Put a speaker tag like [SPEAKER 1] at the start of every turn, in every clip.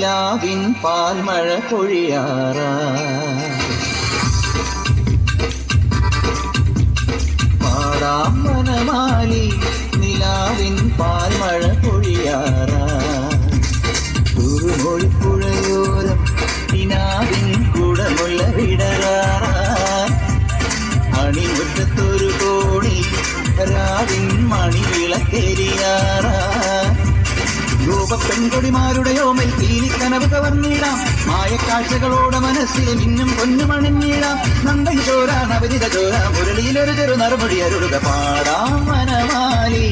[SPEAKER 1] நிலாவின் பால் மழை பொழியாரா? பாடாம் மனமாலி நிலாவின் பால் மழை பொழியாரா? குறுமொழி புழையோரம் நினாவின் குடமுள்ள விட രൂപ പെൺകൊടിമാരുടെ ഓമൽ കീലിക്കനവ് കവർന്നിടാം. മായക്കാഴ്ചകളോടെ മനസ്സിൽ മിന്നും പൊന്നുമണിഞ്ഞിടാം നന്ദൻ ചോരാ നവരിത ചോര മുരളിയിലൊരു ചെറു നറുമുടി അരുളുക പാടാം വനമാലി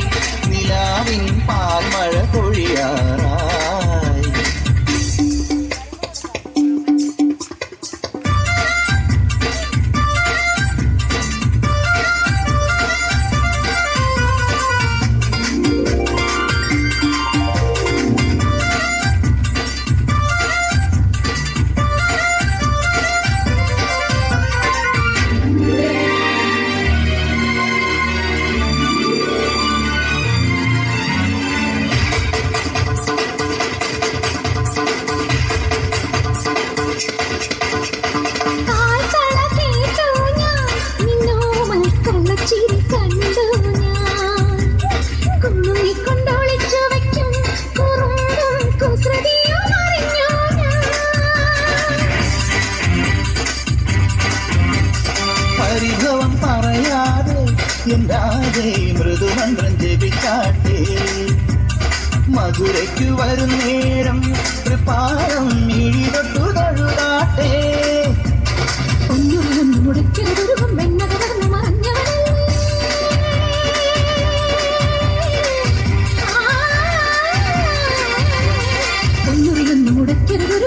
[SPEAKER 1] പറയാതെ എന്താതെ മൃദുമന്ത്രം ജപിച്ചാട്ടെ. മധുരയ്ക്കു വരും നേരം കൃപാരം മീഴിതൊട്ടു തഴുതാട്ടെ.
[SPEAKER 2] ഒന്നുമില്ലൊന്നും മുടക്കരുത്